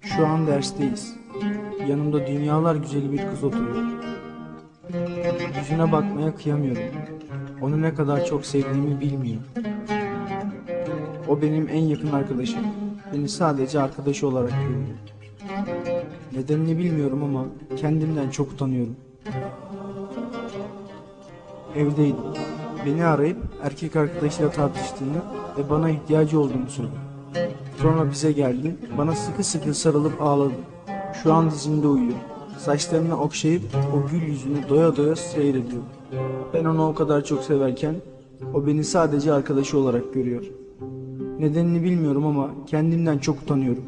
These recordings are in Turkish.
Şu an dersteyiz. Yanımda dünyalar güzeli bir kız oturuyor. Yüzüne bakmaya kıyamıyorum. Onu ne kadar çok sevdiğimi bilmiyor. O benim en yakın arkadaşım. Beni sadece arkadaşı olarak görüyor. Nedenini bilmiyorum ama kendimden çok utanıyorum. Evdeydim. Beni arayıp erkek arkadaşıyla tartıştığını ve bana ihtiyacı olduğunu söyledi. Sonra bize geldi, bana sıkı sıkı sarılıp ağladı. Şu an dizimde uyuyor. Saçlarını okşayıp o gül yüzünü doya doya seyrediyor. Ben onu o kadar çok severken o beni sadece arkadaşı olarak görüyor. Nedenini bilmiyorum ama kendimden çok utanıyorum.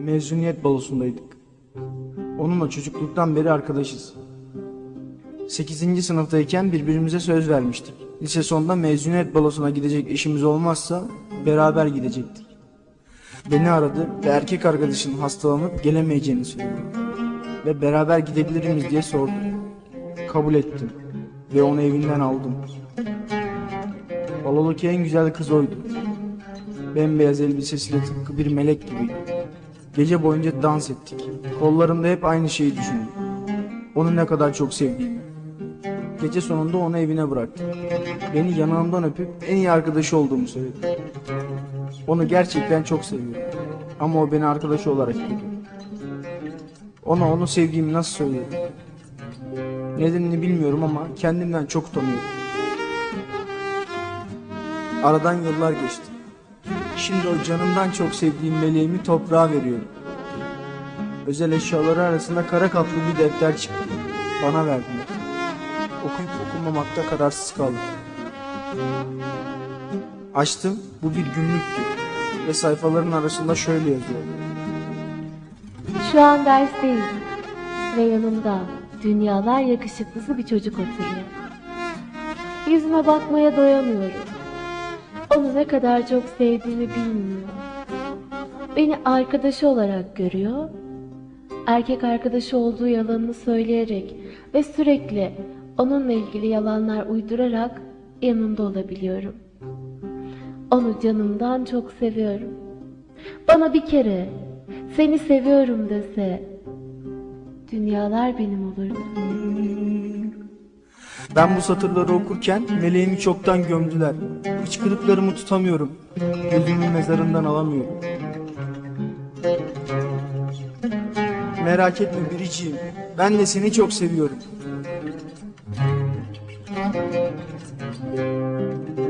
Mezuniyet balosundaydık. Onunla çocukluktan beri arkadaşız. 8. sınıftayken birbirimize söz vermiştik. Lise sonunda mezuniyet balosuna gidecek işimiz olmazsa beraber gidecektik. Beni aradı ve erkek arkadaşının hastalanıp gelemeyeceğini söyledi. Ve beraber gidebilir miyiz diye sordu. Kabul ettim ve onu evinden aldım. Balodaki en güzel kız oydu. Bembeyaz elbisesiyle tıpkı bir melek gibiydi. Gece boyunca dans ettik. Kollarımda hep aynı şeyi düşündüm. Onu ne kadar çok sevdiğimi. Gece sonunda onu evine bıraktım. Beni yanağımdan öpüp en iyi arkadaşı olduğumu söyledi. Onu gerçekten çok seviyorum. Ama o beni arkadaşı olarak görüyor. Ona onu sevdiğimi nasıl söyleyeyim? Nedenini bilmiyorum ama kendimden çok utanıyorum. Aradan yıllar geçti. Şimdi o canımdan çok sevdiğim meleğimi toprağa veriyorum. Özel eşyaları arasında kara kaplı bir defter çıktı. Bana verdiler. Okuyup okumamakta kararsız kaldım. Açtım, bu bir günlüktü. Ve sayfaların arasında şöyle yazıyor. Şu an dersteyiz ve yanımda dünyalar yakışıklısı bir çocuk oturuyor. Yüzüme bakmaya doyamıyorum. Onu ne kadar çok sevdiğimi bilmiyor. Beni arkadaşı olarak görüyor. Erkek arkadaşı olduğu yalanını söyleyerek ve sürekli onunla ilgili yalanlar uydurarak yanında olabiliyorum. Onu canımdan çok seviyorum. Bana bir kere seni seviyorum dese dünyalar benim olurdu. Ben bu satırları okurken meleğimi çoktan gömdüler. Hıçkırıklarımı tutamıyorum. Gözümü mezarından alamıyorum. Merak etme biriciğim. Ben de seni çok seviyorum. Thank you.